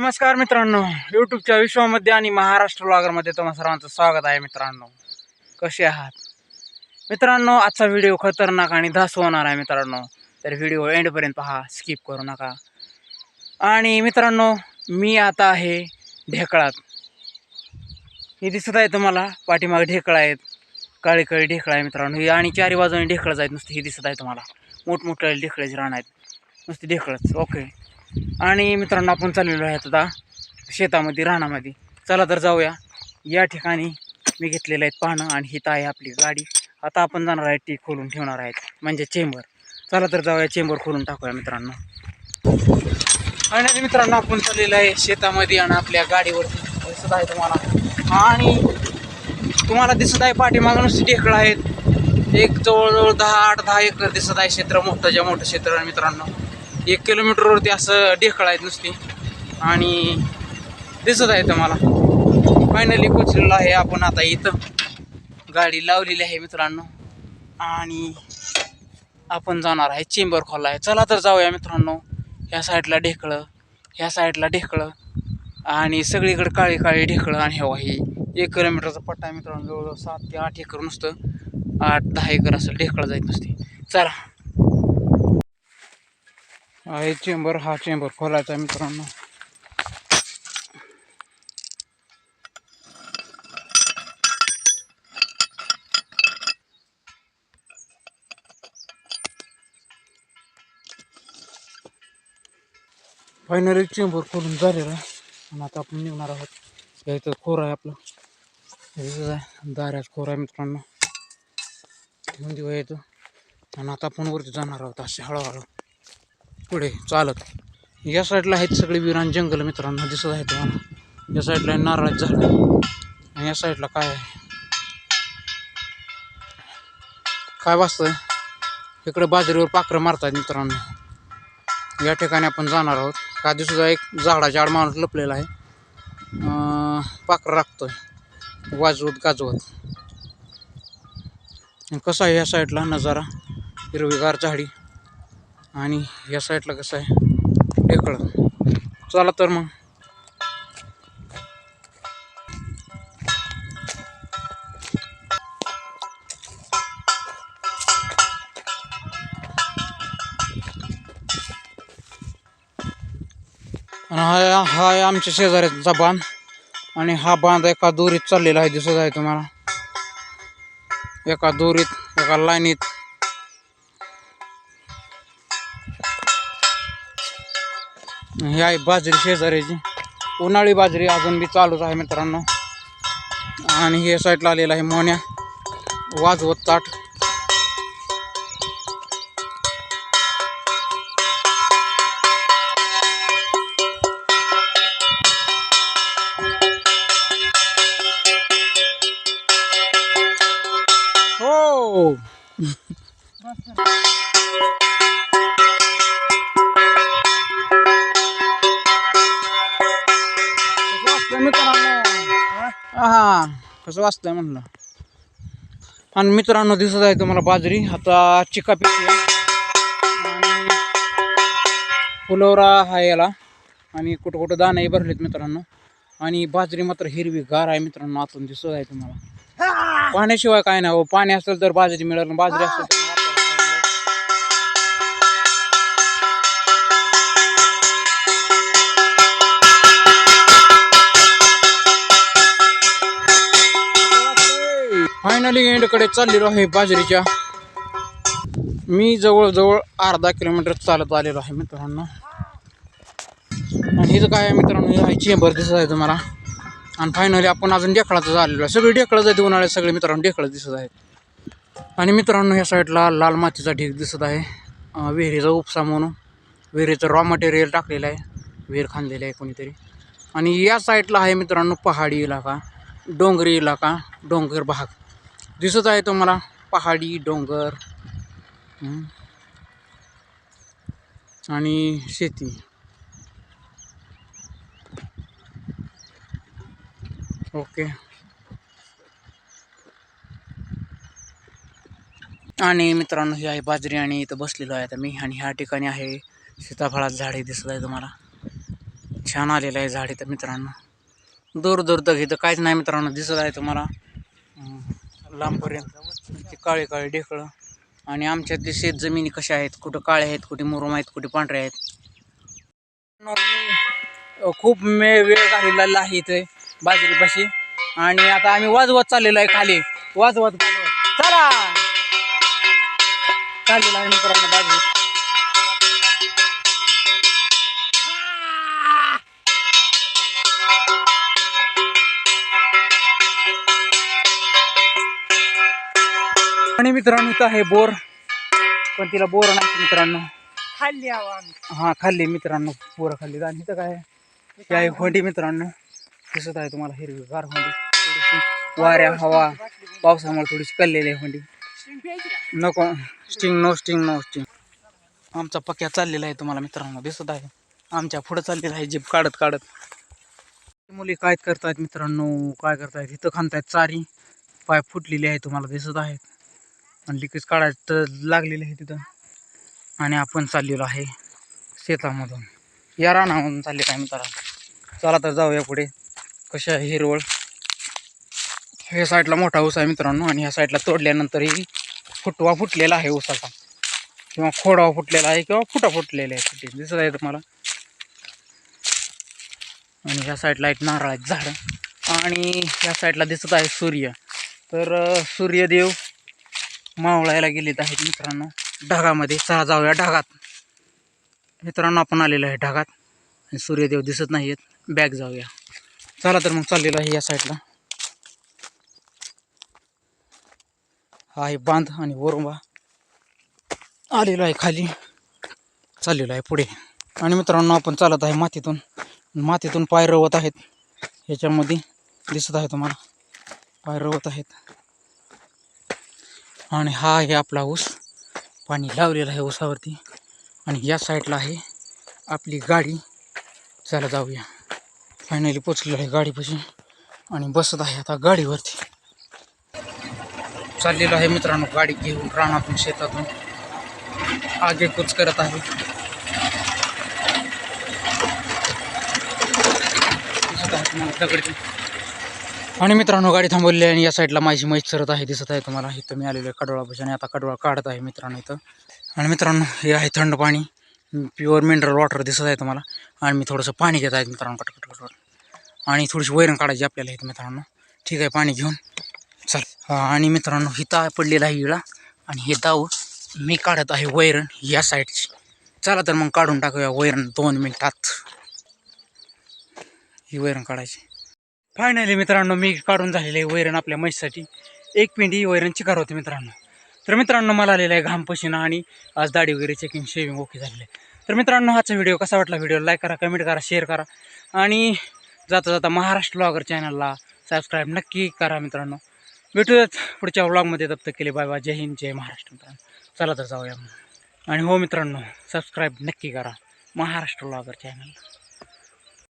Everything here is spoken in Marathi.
नमस्कार मित्रांनो यूट्यूबच्या विश्वामध्ये आणि महाराष्ट्र ब्लॉगरमध्ये तुम्हा सर्वांचं स्वागत आहे मित्रांनो. कसे आहात? मित्रांनो आजचा व्हिडिओ खतरनाक आणि धास होणार आहे मित्रांनो. तर व्हिडिओ एंडपर्यंत पहा स्किप करू नका. आणि मित्रांनो मी आता आहे ढेकळात. हे दिसत आहे तुम्हाला पाठीमागे ढेकळा आहेत. काळी काळी ढेकळा आहे मित्रांनो. हे आणि चारी बाजूने ढेकळच आहेत नुसते हे दिसत आहे तुम्हाला. मोठमोठ्या ढेकळेचे राहणार आहेत. नुसते ढेकळच ओके आणि मित्रांनो आपण चाललेलो आहे आता शेतामध्ये रानामध्ये. चला तर जाऊया. या ठिकाणी मी घेतलेलं आहेत पाहणं आणि हिथं आहे आपली गाडी. आता आपण जाणार आहे ती खोलून ठेवणार आहेत म्हणजे चेंबर. चला तर जाऊया चेंबर खोलून टाकूया मित्रांनो. आणि मित्रांनो आपण चाललेलं आहे शेतामध्ये आणि आपल्या गाडीवरती. दिसत आहे तुम्हाला. आणि तुम्हाला दिसत आहे पाठीमागं नुसती ढेकळं आहेत. एक जवळजवळ दहा आठ दहा एकर दिसत आहे क्षेत्र मोठं ज्या मोठं क्षेत्र मित्रांनो. एक किलोमीटरवरती असं ढेकळ आहेत नुसती. आणि दिसत आहे तुम्हाला. फायनली पोचलेलो आहे आपण आता इथं. गाडी लावलेली आहे मित्रांनो. आणि आपण जाणार आहे चेंबर खोला आहे. चला तर जाऊया मित्रांनो. ह्या साईडला ढेकळं ह्या साईडला ढेकळं. आणि सगळीकडे काळी काळी ढेकळं आणि हवा ही एक किलोमीटरचा पट्टा आहे मित्रांनो. जवळजवळ सात ते आठ एकर नुसतं. आठ दहा एकर असं ढेकळं जायत नुसती. चला. हे चेंबर हा चेंबर खोलायचा आहे मित्रांनो. फायनली चेंबर खोलून झालेला आहे. आणि आता आपण निघणार आहोत. इथं खोर आहे आपलं. हे आहे दाऱ्याच खोर आहे मित्रांनो. मंदी वय येतो. आणि आता आपण वरती जाणार आहोत असे हळूहळू. पुढे चालत. या साईडला आहेत सगळे विरान जंगल मित्रांनो दिसत आहे तुम्हाला. या साईडला आहे नारळाची झाड. आणि या साईडला काय आहे? काय वाचतंय? इकडे बाजरीवर पाखरं मारतात मित्रांनो. या ठिकाणी आपण जाणार आहोत. का दिसत एक झाडाच्या आड माणूस लपलेला आहे. पाखरं राखतोय. वाजवत गाजवत. कसं आहे या साईडला नजारा? हिरवीगार झाडी. आणि या साईडला कसं आहे? ढेकळं चला तर मग. आणि हा हा आमच्या शेजाऱ्यांचा बांध. आणि हा बांध एका दोरीत चाललेला आहे दिसत आहे तुम्हाला. एका दोरीत एका लाईनीत. ही आहे बाजरी शेजाऱ्याची उन्हाळी बाजरी अजून बी चालूच आहे मित्रांनो. आणि हे साईडला आलेलं आहे मोन्या. वाजवत ताट. हो. कसं वाचतंय म्हणलं. आणि मित्रांनो दिसत आहे तुम्हाला बाजरी. आता चिका पिकली आणि फुलोरा हा याला. आणि कुठं कुठं दाणंही भरलेत मित्रांनो. आणि बाजरी मात्र हिरवी गार आहे मित्रांनो. आतून दिसत आहे तुम्हाला. पाण्याशिवाय काय नाही हो. पाणी असेल तर बाजरी मिळेल. बाजरी असेल तर फायनली एंडकडे चाललेलो आहे बाजरीच्या. मी जवळजवळ अर्धा किलोमीटर चालत आलेलो आहे मित्रांनो. आणि हिचं काय आहे मित्रांनो हे चेंबर दिसत आहे तुम्हाला. आणि फायनली आपण अजून ढेकळाचं झालेलो आहे. सगळे ढेकळंच जाते उन्हाळ्यात सगळे मित्रांनो ढेकळं दिसत आहेत. आणि मित्रांनो ह्या साईडला लाल मातीचा ढीग दिसत आहे. विहिरीचा उपसा म्हणून. विहिरीचं रॉ मटेरियल टाकलेलं आहे. विहीर खांदलेलं आहे कोणीतरी. आणि या साईडला आहे मित्रांनो पहाडी इलाका. डोंगरी इलाका. डोंगर भाग. दिसत आहे तुम्हाला पहाडी डोंगर आणि शेती. ओके. आणि मित्रांनो ही आहे बाजरी आणि इथं बसलेलो आहे आता मी. आणि ह्या ठिकाणी आहे सीताफळात झाडे दिसत आहे तुम्हाला. छान आलेलं आहे झाड इथं मित्रांनो. दूर दूर तक इथं काहीच नाही मित्रांनो दिसत आहे तुम्हाला. लांबपर्यंत. ते काळे काळे ढेकळं. आणि आमच्यातली शेत जमिनी कशा आहेत? कुठं काळे आहेत कुठे मुरुम आहेत कुठे पांढरे आहेत? खूप मे वेळ घालवलेला आहे इथे बाजरीपाशी. आणि आता आम्ही वाजवत चाललेलो आहे खाली. वाजवत वाजवत. चला! चाललेला आहे मित्रांनो बाजरी. आणि मित्रांनो इथं आहे बोर. पण तिला बोर नाही मित्रांनो. खाल्ली हा खाल्ली मित्रांनो बोरं खाल्ली आणि इथं काय? ही आहे होंडी मित्रांनो. दिसत आहे तुम्हाला हिरवी गार होंडी. थोडीशी वाऱ्या हवा पावसामुळे थोडीशी कल्लेली आहे होंडी? नको. Sting no sting no sting आमचा पक्या चाललेला आहे तुम्हाला मित्रांनो. दिसत आहे. आमच्या पुढं चाललेला आहे जीप काढत काढत. मुली काय करतायत मित्रांनो? काय करतायत? इथं खांतायत चारी पाय फुटलेले आहे तुम्हाला. दिसत आहेत. आणि लिकेज काढायचं लागलेलं आहे तिथं. आणि आपण चाललेलो आहे शेतामधून. या रानामधून चाललेलं आहे मित्रांनो? चला तर जाऊया पुढे. कशा आहे हिरवळ? ह्या साईडला मोठा ऊस आहे मित्रांनो आणि ह्या साईडला तोडल्यानंतरही फुटवा फुटलेला आहे ऊसाचा. किंवा खोडावा फुटलेला आहे किंवा फुटा फुटलेला आहे फुटे दिसत आहे तुम्हाला? आणि ह्या साईडला एक नारळाची झाडं. आणि ह्या साईडला दिसत आहे सूर्य. तर सूर्यदेव मावळायला गेलेत आहेत मित्रांनो. ढगामध्ये सहा जाऊया ढगात. मित्रांनो आपण आलेलो आहे ढगात आणि सूर्यदेव दिसत नाही आहेत बॅग जाऊया. चला तर मग चाललेलो आहे या साईडला हा आहे बांध आणि वरुंबा. आलेलो आहे खाली. चाललेलो आहे पुढे. आणि मित्रांनो आपण चालत आहे मातीतून. मातीतून पाय रवत आहेत. ह्याच्यामध्ये दिसत आहे तुम्हाला. पाय रवत आहेत. आणि हा आहे आपला ऊस. पाणी लावलेलं आहे ऊसावरती. आणि या साईडला आहे आपली गाडी. चला जाऊया. फायनली पोचलेलो आहे गाडीपाशी. आणि बसत आहे आता गाडीवरती. चाललेलो आहे मित्रांनो गाडी घेऊन रानातून शेतातून. आगेकूच करत आहे. दिसत आहे दगडी आणि मित्रांनो गाडी थांबवली आहे आणि या साईडला माझी मैच सरत आहे दिसत आहे तुम्हाला. इथं मी आलेलो आहे कडोळापाशी आणि आता कडोळा काढत आहे मित्रांनो इथं. आणि मित्रांनो हे आहे थंड पाणी. प्युअर मिनरल वॉटर दिसत आहे तुम्हाला. आणि मी थोडंसं पाणी घेत आहे मित्रांनो कटकट कटकट. आणि थोडीशी वैरण काढायची आपल्याला इथं मित्रांनो. ठीक आहे पाणी घेऊन. चल. आणि मित्रांनो हिता पडलेला आहे इळा आणि हे दाव मी काढत आहे वैरण या साईडची चला तर मग काढून टाकूया वैरण दोन मिनटात. ही वैरण काढायची. फायनली मित्रांनो मी काढून झालेले आहे वैरण आपल्या म्हशीसाठी. एक पिंडी वैरण चिकार होते मित्रांनो. तर मित्रांनो मला आलेला आहे घाम पशिना आणि आज दाढी वगैरे चेकिंग शेविंग ओके झालेलं आहे. तर मित्रांनो हाचा व्हिडिओ कसा वाटला व्हिडिओ लाईक करा कमेंट करा शेअर करा. आणि जाता जाता महाराष्ट्र ब्लॉगर चॅनलला सबस्क्राईब नक्की करा मित्रांनो. भेटूयात पुढच्या व्लॉगमध्ये तब केले बाय बाय जय हिंद जय महाराष्ट्र मित्रांनो. चला तर जाऊया. मग आणि हो मित्रांनो सबस्क्राईब नक्की करा महाराष्ट्र ब्लॉगर चॅनलला